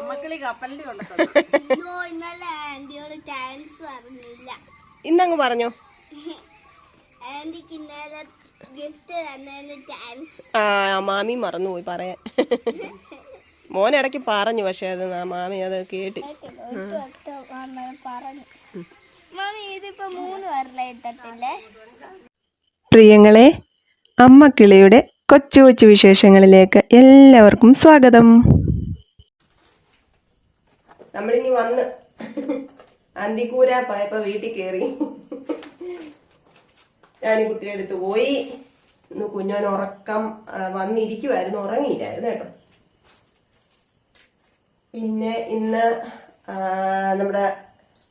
അമ്മക്കളി കപ്പലിന്റെ ഇന്നലെ ആന്റിയോട് താങ്ക്സ് പറഞ്ഞില്ല. ഇന്നങ്ങ് പറഞ്ഞോ. ആന്റിക്ക് ഇന്നലെ ഗിഫ്റ്റ് തന്നതിന് താങ്ക്സ് ആ മാമി മറന്നുപോയി പറയാൻ. മോൻ ഇടയ്ക്ക് പറഞ്ഞു പക്ഷെ അത് ആ മാമി അത് കേട്ടി. പറഞ്ഞു. മാമി ഇതിപ്പോ മൂന്ന് പേരിലെ ഇട്ടിട്ടില്ലേ? പ്രിയങ്ങളെ അമ്മ കിളിയുടെ കൊച്ചു കൊച്ചു വിശേഷങ്ങളിലേക്ക് എല്ലാവർക്കും സ്വാഗതം. നമ്മളിനി വന്ന് അന്തിക്കൂര പോയപ്പോ വീട്ടിൽ കയറി ഞാൻ കുട്ടിയുടെ അടുത്ത് പോയി. ഇന്ന് കുഞ്ഞോൻ ഉറക്കം വന്നിരിക്കുമായിരുന്നു ഉറങ്ങിയില്ലായിരുന്നു കേട്ടോ. പിന്നെ ഇന്ന് നമ്മുടെ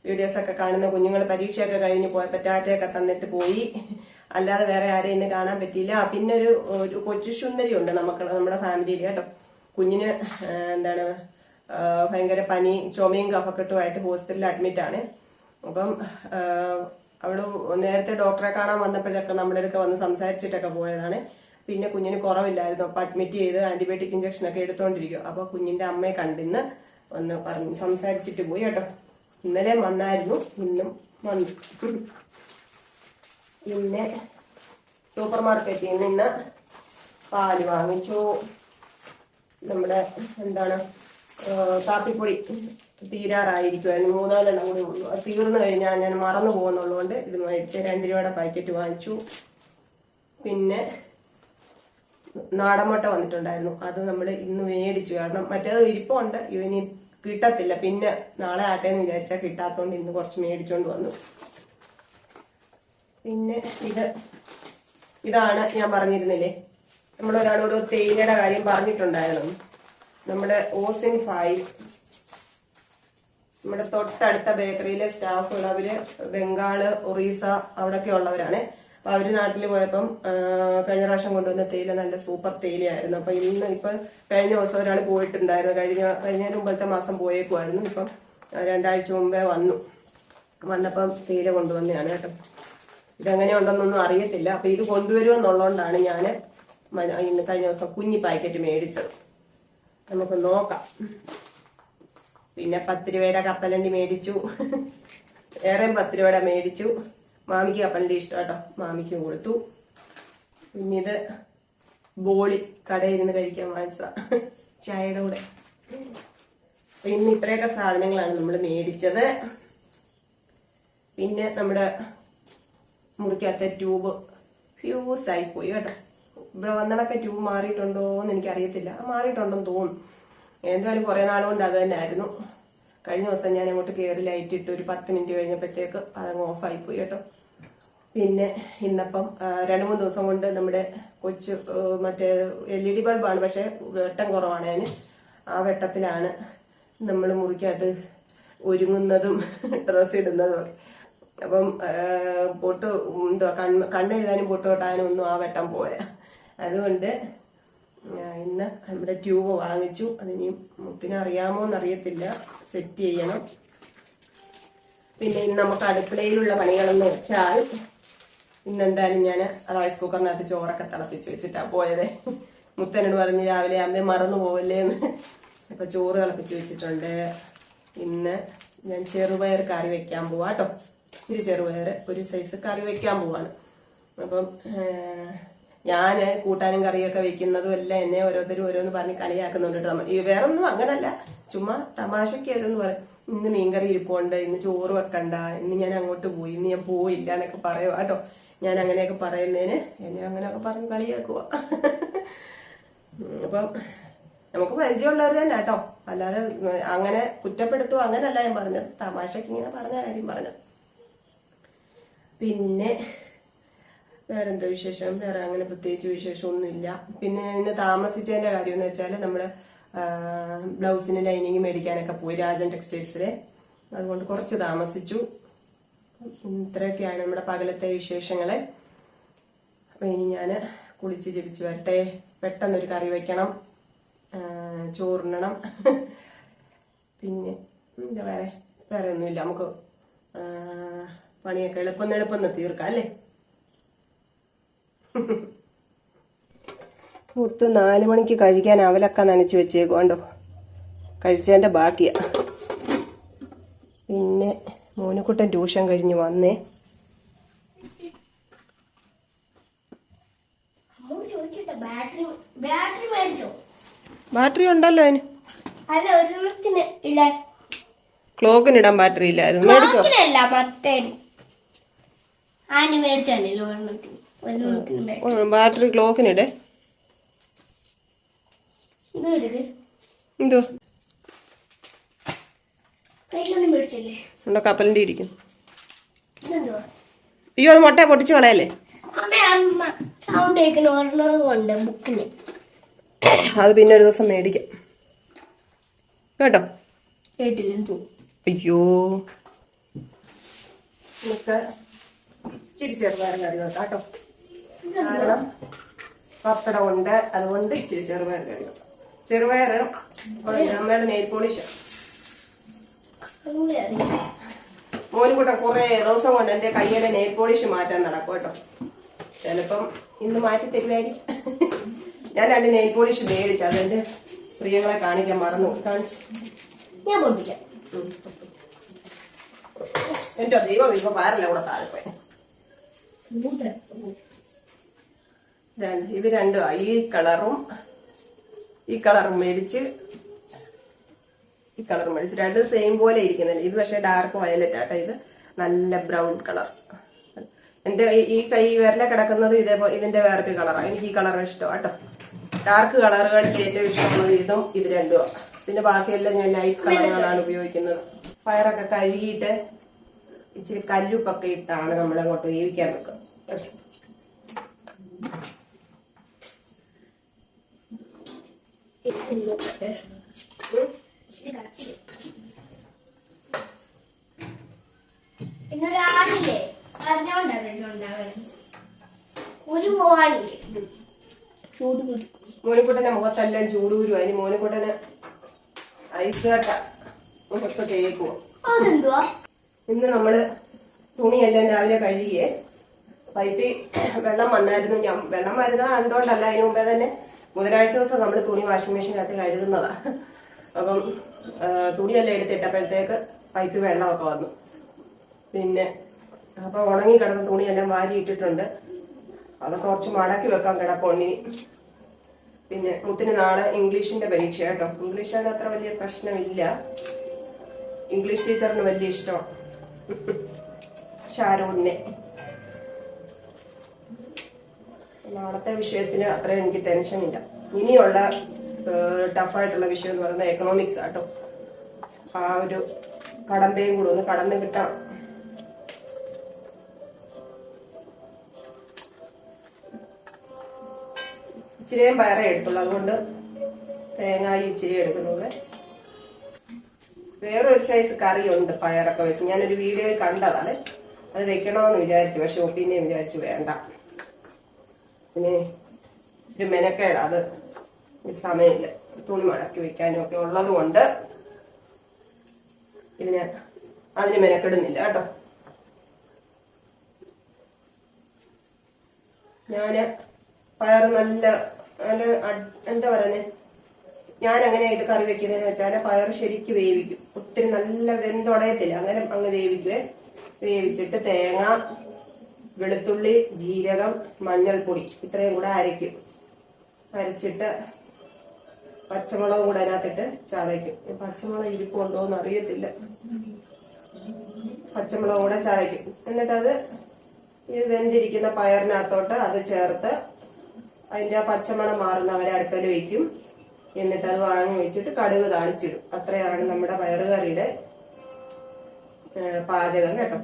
വീഡിയോസ് ഒക്കെ കാണുന്ന കുഞ്ഞുങ്ങൾ പരീക്ഷയൊക്കെ കഴിഞ്ഞ് പോയപ്പോൾ ടാറ്റയൊക്കെ തന്നിട്ട് പോയി. അല്ലാതെ വേറെ ആരെയും ഇന്ന് കാണാൻ പറ്റിയില്ല. പിന്നെ ഒരു ഒരു കൊച്ചു സുന്ദരി ഉണ്ട് നമുക്ക് നമ്മുടെ ഫാമിലിയിൽ കേട്ടോ. കുഞ്ഞിന് എന്താണ് ഭയങ്കര പനി ചുമയും കഫക്കെട്ടുമായിട്ട് ഹോസ്പിറ്റലിൽ അഡ്മിറ്റ് ആണ്. അപ്പം അവൾ നേരത്തെ ഡോക്ടറെ കാണാൻ വന്നപ്പോഴൊക്കെ നമ്മുടെ അടുക്ക വന്ന് സംസാരിച്ചിട്ടൊക്കെ പോയതാണ്. പിന്നെ കുഞ്ഞിന് കുറവില്ലായിരുന്നു. അപ്പൊ അഡ്മിറ്റ് ചെയ്ത് ആന്റിബയോട്ടിക് ഇഞ്ചക്ഷൻ ഒക്കെ എടുത്തോണ്ടിരിക്കും അപ്പൊ കുഞ്ഞിന്റെ അമ്മയെ കണ്ടിന്ന് ഒന്ന് പറഞ്ഞു സംസാരിച്ചിട്ട് പോയി കേട്ടോ. ഇന്നലെ വന്നായിരുന്നു ഇന്നും വന്നു. പിന്നെ സൂപ്പർ മാർക്കറ്റിൽ നിന്ന് പാൽ വാങ്ങിച്ചു. നമ്മുടെ എന്താണ് കാപ്പിപ്പൊടി തീരാറായിരിക്കുമായിരുന്നു മൂന്നാലെണ്ണം കൂടി ഉള്ളൂ. അത് തീർന്നു കഴിഞ്ഞാൽ ഞാൻ മറന്നു പോകുന്നുള്ളതുകൊണ്ട് ഇത് മേടിച്ച് രണ്ട് രൂപയുടെ പാക്കറ്റ് വാങ്ങിച്ചു. പിന്നെ നാടൻ മുട്ട വന്നിട്ടുണ്ടായിരുന്നു. അത് നമ്മൾ ഇന്ന് മേടിച്ചു. കാരണം മറ്റേത് ഇരിപ്പുണ്ട്. ഇവന് കിട്ടത്തില്ല. പിന്നെ നാളെ ആട്ടേന്ന് വിചാരിച്ചാൽ കിട്ടാത്തോണ്ട് ഇന്ന് കുറച്ച് മേടിച്ചുകൊണ്ട് വന്നു. പിന്നെ ഇത് ഇതാണ് ഞാൻ പറഞ്ഞിരുന്നില്ലേ? നമ്മൾ ഒരാളോട് തേയിലയുടെ കാര്യം പറഞ്ഞിട്ടുണ്ടായിരുന്നു. നമ്മുടെ ഓസിൻ ഫൈവ് നമ്മുടെ തൊട്ടടുത്ത ബേക്കറിയിലെ സ്റ്റാഫുകൾ അവർ ബംഗാൾ ഒറീസ അവിടെയൊക്കെ ഉള്ളവരാണ്. അപ്പൊ അവർ നാട്ടിൽ പോയപ്പം കഴിഞ്ഞ പ്രാവശ്യം കൊണ്ടുവന്ന തേയില നല്ല സൂപ്പർ തേയിലയായിരുന്നു. അപ്പൊ ഇന്ന് ഇപ്പൊ കഴിഞ്ഞ ദിവസം ഒരാൾ പോയിട്ടുണ്ടായിരുന്നു. കഴിഞ്ഞ കഴിഞ്ഞ മുമ്പത്തെ മാസം പോയേക്കുമായിരുന്നു ഇപ്പം രണ്ടാഴ്ച മുമ്പേ വന്നു. വന്നപ്പം തേയില കൊണ്ടുവന്നതാണ് കേട്ടോ. ഇതെങ്ങനെ ഉണ്ടെന്നൊന്നും അറിയത്തില്ല. അപ്പൊ ഇത് കൊണ്ടുവരുമെന്നുള്ളതുകൊണ്ടാണ് ഞാൻ ഇന്ന് കഴിഞ്ഞ ദിവസം കുഞ്ഞി പാക്കറ്റ് മേടിച്ചത്. നമുക്ക് നോക്കാം. പിന്നെ പത്ത് രൂപയുടെ കപ്പലണ്ടി മേടിച്ചു. വേറെയും പത്ത് രൂപയുടെ മേടിച്ചു. മാമിക്ക് കപ്പലണ്ടി ഇഷ്ടം കേട്ടോ. മാമിക്ക് കൊടുത്തു. പിന്നെ ഇത് ബോളി കടയിൽ ഇരുന്ന് കഴിക്കാൻ വാങ്ങിച്ചതാ. ചായയുടെ കൂടെ. ഇന്ന് ഇത്രയൊക്കെ സാധനങ്ങളാണ് നമ്മൾ മേടിച്ചത്. പിന്നെ നമ്മുടെ മുറിക്കകത്തെ ട്യൂബ് ഫ്യൂസ് ആയിപ്പോയി പോയി കേട്ടോ. ഇവിടെ വന്നണൊക്കെ ട്യൂബ് മാറിയിട്ടുണ്ടോ എന്ന് എനിക്കറിയത്തില്ല മാറിയിട്ടുണ്ടെന്ന് തോന്നുന്നു എന്തായാലും കുറെ നാൾ കൊണ്ട് അത് തന്നെ ആയിരുന്നു. കഴിഞ്ഞ ദിവസം ഞാൻ അങ്ങോട്ട് കയറി ലൈറ്റ് ഇട്ട് ഒരു പത്ത് മിനിറ്റ് കഴിഞ്ഞപ്പോഴത്തേക്ക് അതങ്ങ് ഓഫ് പോയി കേട്ടോ. പിന്നെ ഇന്നപ്പം രണ്ട് മൂന്ന് ദിവസം കൊണ്ട് നമ്മുടെ കൊച്ചു മറ്റേ എൽ ഇ ഡി ബൾബാണ് പക്ഷെ വെട്ടം കുറവാണ് അതിന്. ആ വെട്ടത്തിലാണ് നമ്മൾ മുറിക്കകത്ത് ഒരുങ്ങുന്നതും ഡ്രസ്സ് ഇടുന്നതും ഒക്കെ. അപ്പം പൊട്ട് എന്തുവാ കണ്ണ് കണ്ണെഴുതാനും പൊട്ട് തൊട്ടാനും ഒന്നും ആ വെട്ടം പോയ അതുകൊണ്ട് ഇന്ന് നമ്മുടെ ട്യൂബ് വാങ്ങിച്ചു. അതിനി മുത്തിന് അറിയാമോ എന്നറിയത്തില്ല. സെറ്റ് ചെയ്യണം. പിന്നെ ഇന്ന് നമുക്ക് അടുക്കളയിലുള്ള പണികളെന്ന് വെച്ചാൽ ഇന്നെന്തായാലും ഞാൻ റൈസ് കുക്കറിനകത്ത് ചോറൊക്കെ തിളപ്പിച്ച് വെച്ചിട്ടാ പോയത്. മുത്തനോട് പറഞ്ഞ് രാവിലെ അമ്മയെ മറന്നു പോവല്ലേ എന്ന്. അപ്പൊ ചോറ് തിളപ്പിച്ച് വെച്ചിട്ടുണ്ട്. ഇന്ന് ഞാൻ ചെറുപയർ കറി വെക്കാൻ പോവാ കേട്ടോ. ഇച്ചിരി ചെറുപയർ ഒരു സൈസ് കറി വെക്കാൻ പോവാണ്. അപ്പം ഞാൻ കൂട്ടാനും കറിയൊക്കെ വെക്കുന്നതും എല്ലാം എന്നെ ഓരോരുത്തരും ഓരോന്ന് പറഞ്ഞ് കളിയാക്കുന്നുണ്ട് കേട്ടോ. നമ്മ- ഈ വേറൊന്നും അങ്ങനല്ല. ചുമ്മാ തമാശയ്ക്ക് ഓരോന്ന് പറയും ഇന്ന് മീൻകറി ഇരിപ്പുണ്ട് ഇന്ന് ചോറ് വെക്കണ്ട ഇന്ന് ഞാൻ അങ്ങോട്ട് പോയി ഇന്ന് ഞാൻ പോയില്ല എന്നൊക്കെ പറയുക കേട്ടോ. ഞാൻ അങ്ങനെയൊക്കെ പറയുന്നതിന് എന്നെ അങ്ങനെയൊക്കെ പറഞ്ഞ് കളിയാക്കുക അപ്പം നമുക്ക് പരിചയമുള്ളവർ തന്നെ കേട്ടോ. അല്ലാതെ അങ്ങനെ കുറ്റപ്പെടുത്തുക അങ്ങനല്ല ഞാൻ പറഞ്ഞത്. തമാശക്ക് ഇങ്ങനെ പറഞ്ഞ കാര്യം പറഞ്ഞത്. പിന്നെ വേറെന്തോ വിശേഷം? വേറെ അങ്ങനെ പ്രത്യേകിച്ച് വിശേഷമൊന്നുമില്ല. പിന്നെ ഇന്ന് താമസിച്ചതിന്റെ കാര്യം എന്ന് വെച്ചാൽ നമ്മൾ ബ്ലൗസിന് ലൈനിങ് മേടിക്കാനൊക്കെ പോയി രാജൻ ടെക്സ്റ്റൈൽസിലെ. അതുകൊണ്ട് കുറച്ച് താമസിച്ചു. ഇത്രയൊക്കെയാണ് നമ്മുടെ പകലത്തെ വിശേഷങ്ങൾ. അപ്പൊ ഇനി ഞാൻ കുളിച്ച് ജപിച്ച് വരട്ടെ. പെട്ടെന്നൊരു കറി വെക്കണം. ചോറുണ്ണണം പിന്നെ എന്താ വേറെ? വേറെ ഒന്നുമില്ല നമുക്ക് പണിയൊക്കെ എളുപ്പം എളുപ്പം തീർക്കാം അല്ലേ? മുത്ത് നാല് മണിക്ക് കഴിക്കാൻ അവലൊക്കെ നനച്ച് വെച്ചേക്കുണ്ടോ കഴിച്ചതിന്റെ ബാക്കിയാ. പിന്നെ മോനുക്കുട്ടൻ ട്യൂഷൻ കഴിഞ്ഞ് വന്നേ. ബാറ്ററി ഉണ്ടല്ലോ അതിന്. ക്ലോക്കിനിടാൻ ബാറ്ററി ഇല്ലായിരുന്നു. മേടിച്ചോ? മേടിച്ചാണല്ലോ ഒരെണ്ണത്തിന് ഒരെണ്ണത്തിന് ബാറ്ററി ക്ലോക്കിനിടെ. എന്തോ ഉണ്ടോ ഇരിക്കുന്നു. ഇതെന്തുവാ? അയ്യോ അത് മുട്ട പൊട്ടിച്ച് കളയല്ലേ? അത് പിന്നെ ഒരു ദിവസം മേടിക്കാം. കേട്ടോ? അയ്യോ. ഇച്ചിരി ചെറുപയർ കറി വെക്കാം കേട്ടോ. കാരണം പപ്പടം ഉണ്ട് അതുകൊണ്ട് ഇച്ചിരി ചെറുപയർ കറി വെക്കാം. ചെറുപയർ അമ്മയുടെ നെയിൽ പോളിഷ്. മോനും കൂട്ടം കുറേ ദിവസം കൊണ്ട് എന്റെ കയ്യിലെ നെയിൽ പോളിഷ് മാറ്റാൻ നടക്കും കേട്ടോ. ചിലപ്പം ഇന്ന് മാറ്റി തരുമായിരിക്കും ഞാൻ രണ്ട് നെയിൽ പോളിഷ് മേടിച്ചു അതെന്റെ പ്രിയങ്ങളെ കാണിക്കാൻ മറന്നു കാണിച്ചു. ഞാൻ പൊട്ടിക്കാം എന്റെ ദൈവം ഇപ്പൊ പാരല്ല കൂടെ താഴെ പോയി. ഇത് രണ്ടും. ഈ കളറും ഈ കളറും മേടിച്ച് ഈ കളർ മേടിച്ച് രണ്ടും സെയിം പോലെ ഇരിക്കുന്നില്ല. ഇത് പക്ഷേ ഡാർക്ക് വയലറ്റ് ആട്ടോ ഇത്. നല്ല ബ്രൗൺ കളർ എന്റെ ഈ- കൈ വിരല കിടക്കുന്നത് ഇതേപോലെ ഇതിന്റെ വേറൊരു കളറാണ് എനിക്ക് ഈ കളർ ഇഷ്ടം കേട്ടോ. ഡാർക്ക് കളറുകളിൽ ഏറ്റവും ഇഷ്ടമുള്ളത് ഇതും ഇത് രണ്ടും പിന്നെ ബാക്കിയെല്ലാം ഞാൻ ലൈറ്റ് കളറുകളാണ് ഉപയോഗിക്കുന്നത്. ഫയറൊക്കെ കഴുകിയിട്ട് ഇച്ചിരി കല്ലുപ്പൊക്കെ ഇട്ടാണ് നമ്മൾ അങ്ങോട്ട് വേവിക്കാൻ നോക്കുക. പിന്നൊരാളില്ലേ ഒരു പോവാണില്ലേ ചൂട് കുരു. മോനിക്കുട്ടന്റെ മുഖത്തെല്ലാം ചൂടൂരും അതിന് മോനിക്കുട്ടന് ഐസ് കട്ട. മുഖത്ത് തേക്കുവോ. അതെന്തുവാ? ഇന്ന് നമ്മൾ തുണിയെല്ലാം രാവിലെ കഴുകിയേ. പൈപ്പിൽ വെള്ളം വന്നായിരുന്നു. ഞാൻ വെള്ളം വരുന്നത് കണ്ടോണ്ടല്ല അതിന് മുമ്പേ തന്നെ ബുധനാഴ്ച ദിവസം നമ്മൾ തുണി വാഷിംഗ് മെഷീനകത്ത് കഴുകുന്നതാ. അപ്പം തുണിയെല്ലാം എടുത്തിട്ടപ്പോഴത്തേക്ക് പൈപ്പിൽ വെള്ളമൊക്കെ വന്നു. പിന്നെ അപ്പം ഉണങ്ങി കിടന്ന തുണിയെല്ലാം വാരി ഇട്ടിട്ടുണ്ട്. അതൊക്കെ കുറച്ച് മടക്കി വെക്കാൻ കിടപ്പുണ്ട് ഇനി. പിന്നെ മുത്തിന് നാളെ ഇംഗ്ലീഷിന്റെ പരീക്ഷ കേട്ടോ. ഇംഗ്ലീഷ് അത്ര വലിയ പ്രശ്നമില്ല. ഇംഗ്ലീഷ് ടീച്ചറിന് വലിയ ഇഷ്ടം ഷാരൂണിനെ. നാളത്തെ വിഷയത്തിന് അത്ര എനിക്ക് ടെൻഷൻ ഇല്ല. ഇനിയുള്ള ടഫായിട്ടുള്ള വിഷയം എന്ന് പറയുന്നത് എക്കണോമിക്സ് ആട്ടോ. ആ ഒരു കടമ്പയും കൂടെ ഒന്ന് കടന്നു കിട്ടണം ഇച്ചിരിയും പയറേ എടുത്തുള്ളൂ. അതുകൊണ്ട് തേങ്ങായി ഇച്ചിരി എടുക്കുന്നുള്ളൂ വേറൊരു സൈസ് കറിയുണ്ട് പയറൊക്കെ വെച്ച്. ഞാനൊരു വീഡിയോയിൽ കണ്ടതാണ്. അത് വെക്കണമെന്ന് വിചാരിച്ചു പക്ഷെ ഒപ്പീനിയൻ വിചാരിച്ചു വേണ്ട. പിന്നെ ഇച്ചിരി മെനക്കേട അത് സമയമില്ല. തുണി മടക്കി വെക്കാനും ഒക്കെ ഉള്ളത് കൊണ്ട് ഇതിന് അതിന് മെനക്കെടുന്നില്ല കേട്ടോ. ഞാൻ പയർ നല്ല നല്ല എന്താ പറയുന്നത് ഞാൻ അങ്ങനെ ഇത് കറി വെക്കുന്നതെന്ന് വെച്ചാൽ പയർ ശരിക്ക് വേവിക്കും. ഒത്തിരി നല്ല വെന്തുടയത്തില്ല. അങ്ങനെ അങ്ങ് വേവിക്കുവേ. വേവിച്ചിട്ട് തേങ്ങ വെളുത്തുള്ളി ജീരകം മഞ്ഞൾപ്പൊടി ഇത്രയും കൂടെ അരയ്ക്കും. അരച്ചിട്ട് പച്ചമുളകും കൂടെ അതിനകത്തിട്ട് ചതയ്ക്കും. പച്ചമുളക് ഇരിപ്പുണ്ടോ എന്ന് അറിയത്തില്ല. പച്ചമുളക് കൂടെ ചതയ്ക്കും. എന്നിട്ടത് ഈ വെന്തിരിക്കുന്ന പയറിനകത്തോട്ട് അത് ചേർത്ത് അതിന്റെ ആ പച്ചമണം മാറുന്നവരെ അടുപ്പിൽ വെക്കും എന്നിട്ട് അത് വാങ്ങി വെച്ചിട്ട് കടുക് താളിച്ചിടും. അത്രയാണ് നമ്മുടെ പയറുകറിയുടെ പാചകം കേട്ടോ.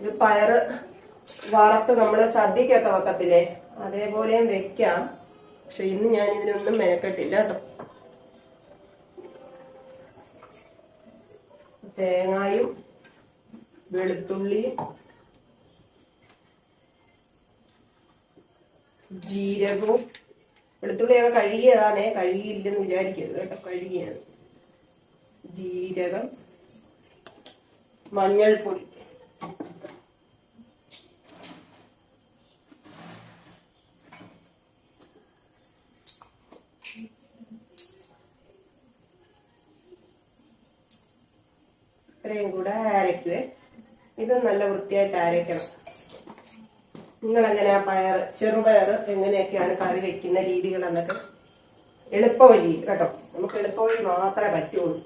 ഇത് പയറ് വറുത്ത് നമ്മൾ സദ്യക്കൊക്കെ വെക്കത്തില്ലേ? അതേപോലെയും വെക്കാം. പക്ഷെ ഇന്ന് ഞാൻ ഇതിനൊന്നും മെനക്കെട്ടില്ല കേട്ടോ. തേങ്ങായും വെളുത്തുള്ളിയും ജീരകവും വെളുത്തുള്ളിയൊക്കെ കഴുകിയതാണേ കഴുകിയില്ലെന്ന് വിചാരിക്കരുത് കേട്ടോ കഴുകിയാണ്. ജീരകം മഞ്ഞൾപ്പൊടി. ഇത്രയും കൂടെ അരയ്ക്കുവേ ഇത് നല്ല വൃത്തിയായിട്ട് അരയ്ക്കണം. നിങ്ങൾ എങ്ങനെയാ പയർ ചെറുപയർ എങ്ങനെയൊക്കെയാണ് കറി വെക്കുന്ന രീതികൾ എന്നൊക്കെ എളുപ്പവഴി കേട്ടോ. നമുക്ക് എളുപ്പവഴി മാത്രമേ പറ്റുള്ളൂ.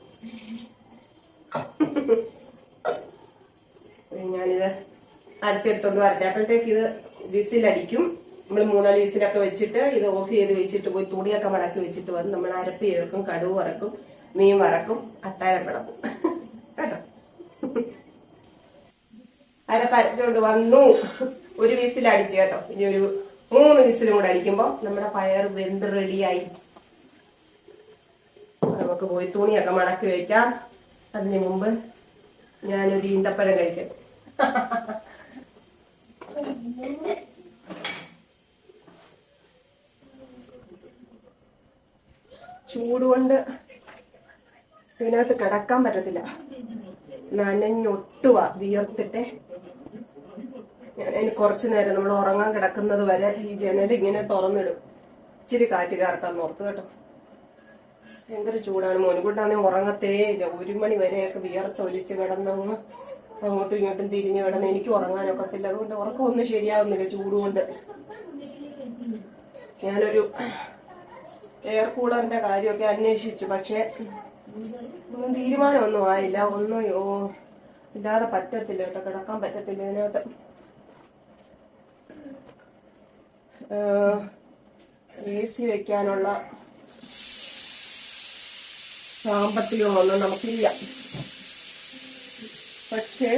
ഞാനിത് അരച്ചെടുത്തോണ്ട് വരട്ടെ. അപ്പോഴത്തേക്ക് ഇത് വിസിലടിക്കും. നമ്മൾ മൂന്നാൽ വിസിലൊക്കെ വെച്ചിട്ട് ഇത് ഓഫ് ചെയ്ത് വെച്ചിട്ട് പോയി തുണിയൊക്കെ മടക്കി വെച്ചിട്ട് വന്ന് നമ്മൾ അരപ്പ് ചേർക്കും കടുവ് വറക്കും മീൻ വറക്കും അത്താഴം വിളക്കും. കേട്ടോ? അരപ്പ് അരച്ചോണ്ട് വന്നു. ഒരു വിസിൽ അടിച്ചു കേട്ടോ. ഇനി ഒരു മൂന്ന് വിസിലും കൂടെ അടിക്കുമ്പോ നമ്മുടെ പയർ വെന്ത് റെഡിയായി. നമുക്ക് പോയി തുണിയൊക്കെ മടക്കി വയ്ക്കാം അതിന് മുമ്പ് ഞാനൊരു ഈന്തപ്പഴം കഴിക്കാം. ചൂടുകൊണ്ട് ഇതിനകത്ത് കിടക്കാൻ പറ്റത്തില്ല. നനഞ്ഞൊട്ടുവാ വിയർത്തിട്ടെ. ഞാൻ അതിന് കുറച്ചു നേരം നമ്മൾ ഉറങ്ങാൻ കിടക്കുന്നത് വരെ ഈ ജനൽ ഇങ്ങനെ തുറന്നിടും. ഇച്ചിരി കാറ്റ് കയറട്ടാന്ന് ഓർത്ത് കേട്ടോ. ഭയങ്കര ചൂടാണ്. മോനുകൊണ്ടാണെങ്കിൽ ഉറങ്ങത്തേ ഇല്ല. ഒരു മണി വരെയൊക്കെ വിയർത്ത് ഒലിച്ച് കിടന്നങ്ങ് അങ്ങോട്ടും ഇങ്ങോട്ടും തിരിഞ്ഞു കിടന്ന് എനിക്ക് ഉറങ്ങാനൊക്കത്തില്ല അതുകൊണ്ട് ഉറക്കമൊന്നും ശരിയാവുന്നില്ല ചൂടുകൊണ്ട്. ഞാനൊരു എയർ കൂളറിന്റെ കാര്യമൊക്കെ അന്വേഷിച്ചു. പക്ഷെ ഒന്നും തീരുമാനമൊന്നും ആയില്ല. ഒന്നും ഇല്ലാതെ പറ്റത്തില്ല കേട്ടോ. കിടക്കാൻ പറ്റത്തില്ല ഇതിനകത്ത്. എ സി വെക്കാനുള്ള സാമ്പത്തികമൊന്നും നമുക്കില്ല. പക്ഷേ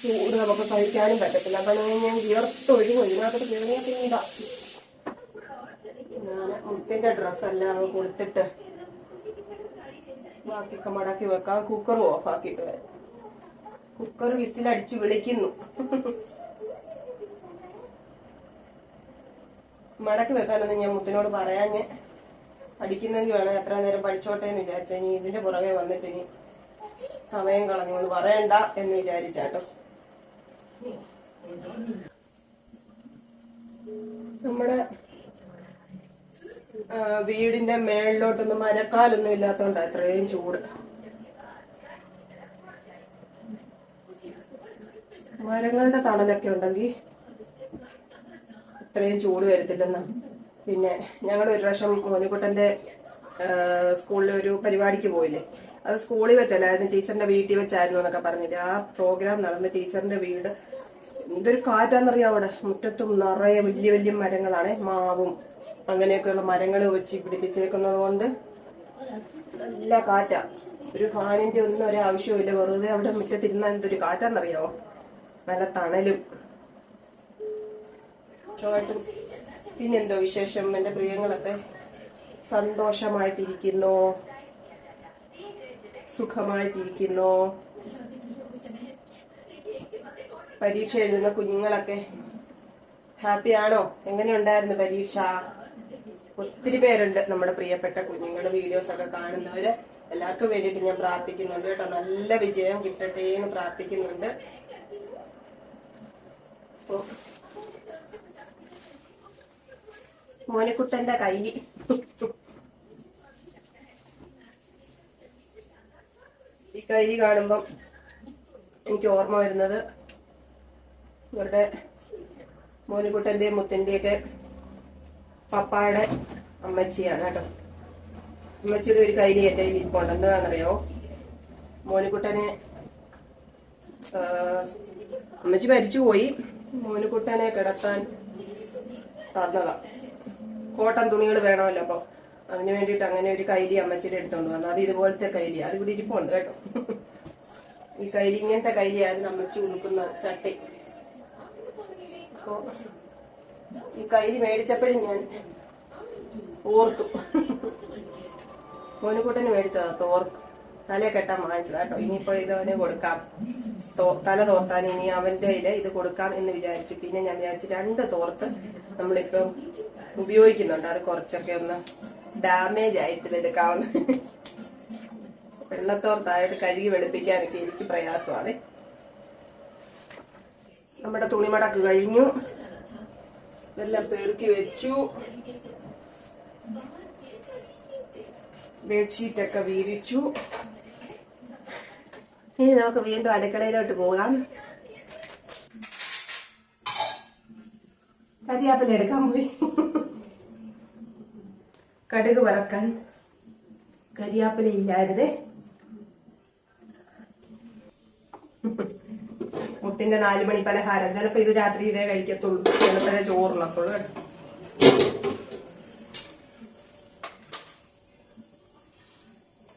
ചൂട് നമുക്ക് കഴിക്കാനും പറ്റത്തില്ല. അപ്പൊ ഞാൻ വിയർത്തൊഴുകും ഇതിനകത്തോട്ട് കിഴങ്ങിയ പിന്നീടാ ഞാൻ മുട്ടിന്റെ ഡ്രസ്സെല്ലാം കൊടുത്തിട്ട് ബാക്കിയൊക്കെ മടക്കി വെക്കാം. കുക്കർ ഓഫാക്കിയിട്ട് വരാം. കുക്കർ വിസിലടിച്ച് വിളിക്കുന്നു. മടക്കി വെക്കാനൊന്നും ഞാൻ മുത്തിനോട് പറയാഞ്ഞ് പഠിക്കുന്നെങ്കിൽ വേണം എത്ര നേരം പഠിച്ചോട്ടെ എന്ന് വിചാരിച്ച. ഇനി ഇതിന്റെ പുറകെ വന്നിട്ട് ഇനി സമയം കളഞ്ഞു. എന്ന് പറയണ്ട എന്ന് വിചാരിച്ചാട്ടോ. നമ്മുടെ വീടിന്റെ മേളിലോട്ടൊന്നും മരക്കാലൊന്നും ഇല്ലാത്തോണ്ടാ എത്രയും ചൂട്. മരങ്ങളുടെ തണലൊക്കെ ഉണ്ടെങ്കിൽ ഇത്രയും ചൂട് വരത്തില്ലെന്ന്. പിന്നെ ഞങ്ങൾ ഒരു പ്രാവശ്യം മോനിക്കുട്ടന്റെ സ്കൂളിൽ ഒരു പരിപാടിക്ക് പോയില്ലേ? അത് സ്കൂളിൽ വെച്ചല്ലായിരുന്നു ടീച്ചറിന്റെ വീട്ടിൽ വെച്ചായിരുന്നു എന്നൊക്കെ പറഞ്ഞില്ലേ ആ പ്രോഗ്രാം നടന്ന ടീച്ചറിന്റെ വീട് എന്തൊരു കാറ്റാന്നറിയാം അവിടെ? മുറ്റത്തും നിറയെ വലിയ വലിയ മരങ്ങളാണ്. മാവും അങ്ങനെയൊക്കെയുള്ള മരങ്ങൾ വെച്ച് പിടിപ്പിച്ചേക്കുന്നത് കൊണ്ട് നല്ല കാറ്റാ. ഒരു ഫാനിന്റെ ഒന്നും ഒരു ആവശ്യമില്ല വെറുതെ അവിടെ മുറ്റത്തിരുന്ന എന്തൊരു കാറ്റാന്നറിയാവോ? നല്ല തണലും ായിട്ടും പിന്നെന്തോ വിശേഷം? എന്റെ പ്രിയങ്ങളൊക്കെ സന്തോഷമായിട്ടിരിക്കുന്നു. സുഖമായിട്ടിരിക്കുന്നു. പരീക്ഷ എഴുതുന്ന കുഞ്ഞുങ്ങളൊക്കെ ഹാപ്പി ആണോ? എങ്ങനെയുണ്ടായിരുന്നു പരീക്ഷ? ഒത്തിരി പേരുണ്ട് നമ്മുടെ പ്രിയപ്പെട്ട കുഞ്ഞുങ്ങൾ വീഡിയോസ് ഒക്കെ കാണുന്നവര്. എല്ലാവർക്കും വേണ്ടിയിട്ട് ഞാൻ പ്രാർത്ഥിക്കുന്നുണ്ട് കേട്ടോ. നല്ല വിജയം കിട്ടട്ടെ എന്ന് പ്രാർത്ഥിക്കുന്നുണ്ട്. ഓ. മോനിക്കുട്ടന്റെ കൈ. ഈ കൈ കാണുമ്പം എനിക്ക് ഓർമ്മ വരുന്നത് ഇവരുടെ മോനിക്കുട്ടന്റെയും മുത്തിന്റെയൊക്കെ പപ്പായുടെ അമ്മച്ചിയാണ് കേട്ടോ. അമ്മച്ചിയുടെ ഒരു കയ്യിൽ എന്റെ കയ്യിൽ ഇരിപ്പുണ്ട്. എന്താണെന്നറിയോ? മോനിക്കുട്ടനെ അമ്മച്ചി മരിച്ചുപോയി. മോനിക്കുട്ടനെ കിടത്താൻ തന്നതാ. കോട്ടൺ തുണികൾ വേണമല്ലോ അപ്പൊ. അതിന് വേണ്ടിയിട്ട് അങ്ങനെ ഒരു കൈലി അമ്മച്ചിയുടെ എടുത്തോണ്ട് വന്നു. അത് ഇതുപോലത്തെ കൈലി. അത് കൂടി ഇരിപ്പുണ്ട് കേട്ടോ. ഈ കൈലി ഇങ്ങനത്തെ കൈലിയായിരുന്നു അമ്മച്ചി ഉടുക്കുന്ന ചട്ടി. അപ്പൊ ഈ കൈലി മേടിച്ചപ്പോഴും ഞാൻ ഓർത്തു. മോനുകൂട്ടന് മേടിച്ചതാ തോർക്ക്. തല കെട്ടാൻ വാങ്ങിച്ചതാ കേട്ടോ. ഇനിയിപ്പോ ഇത് അവന് കൊടുക്കാം. തല തോർത്താൻ ഇനി അവന്റെ ഇത് കൊടുക്കാം എന്ന് വിചാരിച്ചു. പിന്നെ ഞാൻ വിചാരിച്ചു രണ്ട് തോർത്ത് നമ്മളിപ്പം ഉപയോഗിക്കുന്നുണ്ട്. അത് കുറച്ചൊക്കെ ഒന്ന് ഡാമേജ് ആയിട്ട് ഇതെടുക്കാവുന്ന വെള്ളത്തോർത്തായിട്ട് കഴുകി വെളുപ്പിക്കാനൊക്കെ എനിക്ക് പ്രയാസമാണ്. നമ്മുടെ തുണിമടക്ക് കഴിഞ്ഞു. ഇതെല്ലാം തീർക്കി വെച്ചു. ബെഡ്ഷീറ്റ് ഒക്കെ വീരിച്ചു. ഇനി നമുക്ക് വീണ്ടും അടുക്കളയിലോട്ട് പോകാം. കരിയാപ്പിലെടുക്കാൻ പോയി. കടുക് വറക്കാൻ കരിയാപ്പില ഇല്ലായിരുന്നേ. മുട്ടിന്റെ നാല് മണി പലഹാരം. ചിലപ്പോ ഇത് രാത്രി ഇതേ കഴിക്കത്തുള്ളൂ. ചിലപ്പോഴേ ചോറുള്ളപ്പോഴും കേട്ടോ.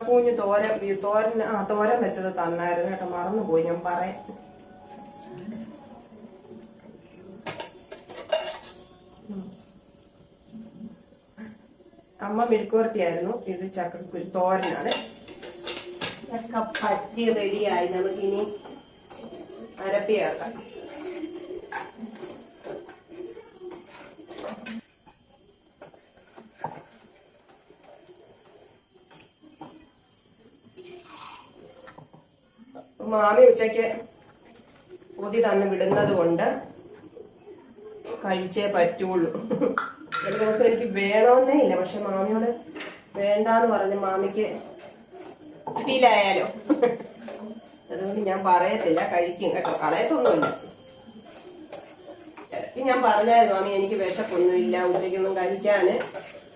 കൂഞ്ഞ് തോരൻ ഈ തോരൻ ആ തോരൻ വെച്ചത് തന്നായിരുന്നു കേട്ടോ. മറന്നുപോയി. ഞാൻ പറയാം. അമ്മ മെഴുക്കുവരട്ടിയായിരുന്നു ഇത് ചക്കക്കുരു തോരനാണ്. ചക്ക പറ്റി റെഡിയായി. നമുക്കിനി അരപ്പി ചേർക്കാം മാമി ഉച്ചയ്ക്ക് പൊതി തന്ന് വിടുന്നത് കൊണ്ട് കഴിച്ചേ പറ്റുള്ളൂ. ഒരു ദിവസം എനിക്ക് വേണമെന്നേ ഇല്ല. പക്ഷെ മാമിയോട് വേണ്ടാന്ന് പറഞ്ഞ് മാമിക്ക് ഫീലായാലോ. അതുകൊണ്ട് ഞാൻ പറയത്തില്ല. കഴിക്കും കേട്ടോ. കളയത്തൊന്നുമില്ല. ഇടയ്ക്ക് ഞാൻ പറഞ്ഞായിരുന്നു മാമി എനിക്ക് വിശപ്പൊന്നുമില്ല. ഉച്ചയ്ക്കൊന്നും കഴിക്കാന്.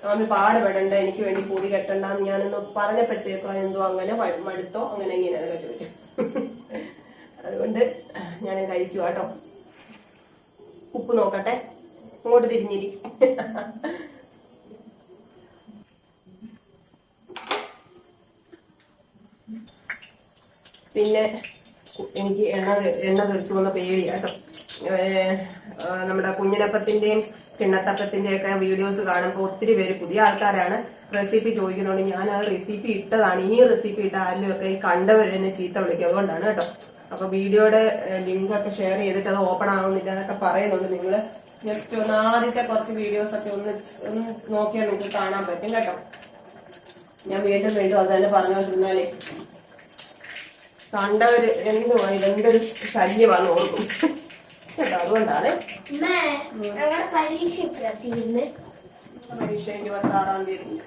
മാമി പാടുപെടണ്ട. എനിക്ക് വേണ്ടി പൊതി കെട്ടണ്ടെന്ന് ഞാനൊന്ന് പറഞ്ഞപ്പോഴത്തേക്കോ എന്തോ അങ്ങനെ മടുത്തോ? അങ്ങനെ ഇങ്ങനെ അതൊക്കെ ചോദിച്ചു. അതുകൊണ്ട് ഞാൻ കഴിക്കുക കേട്ടോ. ഉപ്പ് നോക്കട്ടെ. ഇങ്ങോട്ട് തിരിഞ്ഞിരി. പിന്നെ എനിക്ക് എണ്ണ എണ്ണ തെറിച്ചുവന്ന പേടിയാട്ടോ ഏഹ്, ആ, നമ്മുടെ കുഞ്ഞിനപ്പത്തിന്റെയും കിണ്ണത്തപ്പത്തിന്റെയും ഒക്കെ വീഡിയോസ് കാണുമ്പോൾ ഒത്തിരി പേര് പുതിയ ആൾക്കാരാണ് റെസിപ്പി ചോദിക്കുന്നതുകൊണ്ട് ഞാൻ ആ റെസിപ്പി ഇട്ടതാണ്. ഈ റെസിപ്പി ഇട്ട ആരിലും ഒക്കെ ഈ കണ്ടവർ എന്നെ ചീത്ത വിളിക്കും. അതുകൊണ്ടാണ് കേട്ടോ. അപ്പൊ വീഡിയോയുടെ ലിങ്ക് ഒക്കെ ഷെയർ ചെയ്തിട്ട് അത് ഓപ്പൺ ആവുന്നില്ല എന്നൊക്കെ പറയുന്നുണ്ട് നിങ്ങൾ. ജസ്റ്റ് ഒന്ന് ആദ്യത്തെ കുറച്ച് വീഡിയോസ് ഒക്കെ ഒന്ന് ഒന്ന് നോക്കിയാൽ നിങ്ങൾക്ക് കാണാൻ പറ്റും കേട്ടോ. ഞാൻ വീണ്ടും വീണ്ടും അത് തന്നെ പറഞ്ഞു വെച്ചിരുന്നാൽ കണ്ടവര് എന്തുവാ ഇതെന്തൊരു ശല്യമാണെന്ന് ഓർക്കും. കേട്ടോ അതുകൊണ്ടാണ്. പോലെ പരീക്ഷ പരീക്ഷ തീയതി.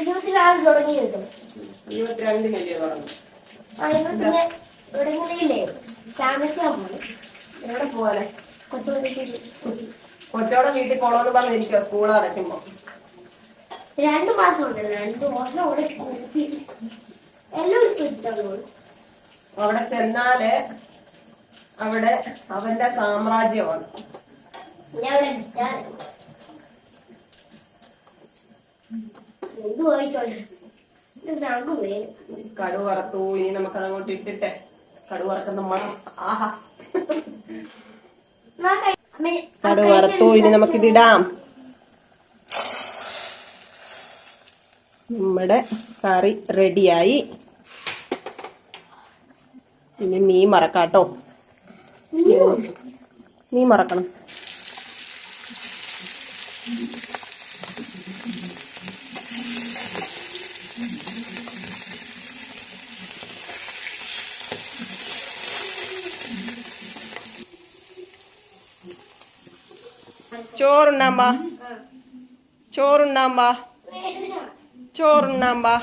ഇരുപത്തിനാല് ഇരുപത്തിരണ്ടിനല്ലേ തുടങ്ങി? കൊച്ചോടെ വീട്ടിൽ പോണോന്ന് പറഞ്ഞിരിക്കോ സ്കൂൾ അടയ്ക്കുമ്പോ. രണ്ടു മാസം ഉണ്ടല്ലോ രണ്ട് മാസം അവിടെ എല്ലാം അവിടെ ചെന്നാൽ അവിടെ അവന്റെ സാമ്രാജ്യമാണ്. കടുവറത്തു ഇനി നമുക്കതങ്ങോട്ട് ഇട്ടിട്ടെ. കടു വറക്കുന്ന മണം. ആഹാ. കടു വറുത്തു ഇനി നമുക്കിതിടാം. നമ്മുടെ കറി റെഡിയായി. ഇനി മീൻ മറക്കാട്ടോ മീൻ മറക്കണം ചോറുണ്ണാൻ വാ ചോറുണ്ണാൻ വാ ചോറുണ്ണാൻ വാ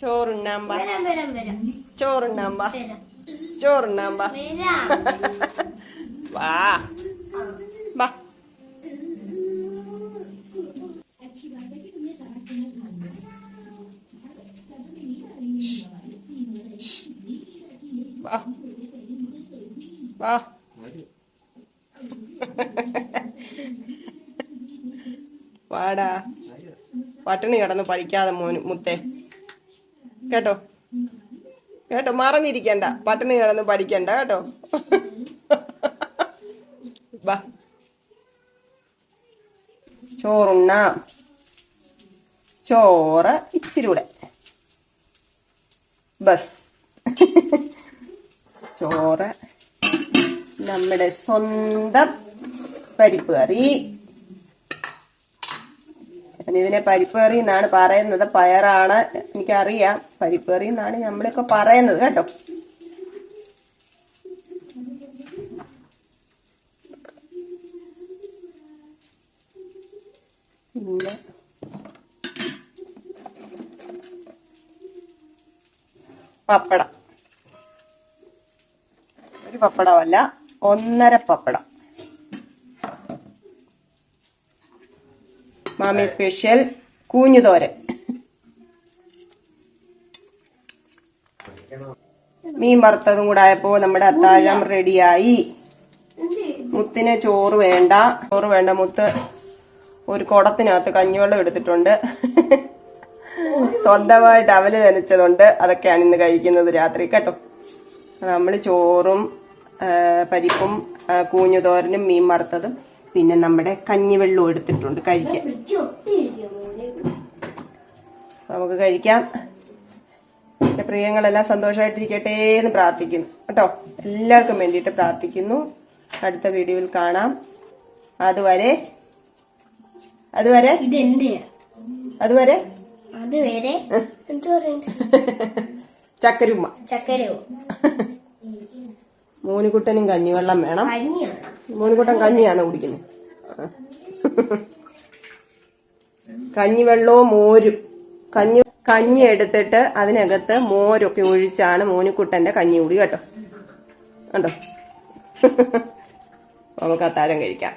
ചോറുണ്ണാൻ വാ ചോറുണ്ണാൻ വാ ചോറുണ്ണാൻ വാ വാ. വാ. വാ. വാ. വാടാ. പട്ടിണി കിടന്ന് പഠിക്കാതെ മോന് മുത്തേ. കേട്ടോ? കേട്ടോ? മറന്നിരിക്കണ്ട. പട്ടിണി കിടന്ന് പഠിക്കണ്ട കേട്ടോ? വാ. ചോറുണ്ണാം. ചോറ് ഇച്ചിരി കൂടെ. ബസ്. ചോറ് നമ്മുടെ സ്വന്തം പരിപ്പ് കറി. ഇതിനെ പരിപ്പ് കറി എന്നാണ് പറയുന്നത്. പയറാണ്. എനിക്കറിയാം. പരിപ്പ് കറി എന്നാണ് നമ്മളൊക്കെ പറയുന്നത് കേട്ടോ. പിന്നെ പപ്പടം. ഒരു പപ്പടമല്ല ഒന്നര പപ്പടം. മാമി സ്പെഷ്യൽ കൂഞ്ഞുതോരൻ. മീൻ വറുത്തതും കൂടെ ആയപ്പോൾ നമ്മുടെ അത്താഴം റെഡിയായി. മുത്തിന് ചോറ് വേണ്ട. ചോറ് വേണ്ട മുത്ത് ഒരു കുടത്തിനകത്ത് കഞ്ഞിവെള്ളം എടുത്തിട്ടുണ്ട്. സ്വന്തമായിട്ട് അവൽ നനച്ചതുണ്ട് അതൊക്കെയാണ് ഇന്ന് കഴിക്കുന്നത് രാത്രി കേട്ടോ. നമ്മൾ ചോറും പരിപ്പും കൂഞ്ഞുതോരനും മീൻ വറുത്തതും പിന്നെ നമ്മുടെ കഞ്ഞിവെള്ളവും എടുത്തിട്ടുണ്ട്. കഴിക്കാൻ ഫ്രിഡ്ജ് നമുക്ക് കഴിക്കാം. എന്റെ പ്രിയങ്ങളെല്ലാം സന്തോഷമായിട്ടിരിക്കട്ടെ എന്ന് പ്രാർത്ഥിക്കുന്നു. കേട്ടോ? എല്ലാവർക്കും വേണ്ടിയിട്ട് പ്രാർത്ഥിക്കുന്നു. അടുത്ത വീഡിയോയിൽ കാണാം. അതുവരെ അതുവരെ? എന്റെയാ അതുവരെ? ചക്കരുമ്മ ചക്കരുമ്മ കഞ്ഞി കഞ്ഞിവെള്ളം വേണം. മോനുകുട്ടൻ കഞ്ഞിയാണ് കുടിക്കുന്നത്. കഞ്ഞിവെള്ളവും മോരും. കഞ്ഞി കഞ്ഞി എടുത്തിട്ട് അതിനകത്ത് മോരൊക്കെ ഒഴിച്ചാണ് മോനിക്കുട്ടന്റെ കഞ്ഞി കൂടി കേട്ടോ. കണ്ടോ? നമുക്ക് അത്താരം കഴിക്കാം.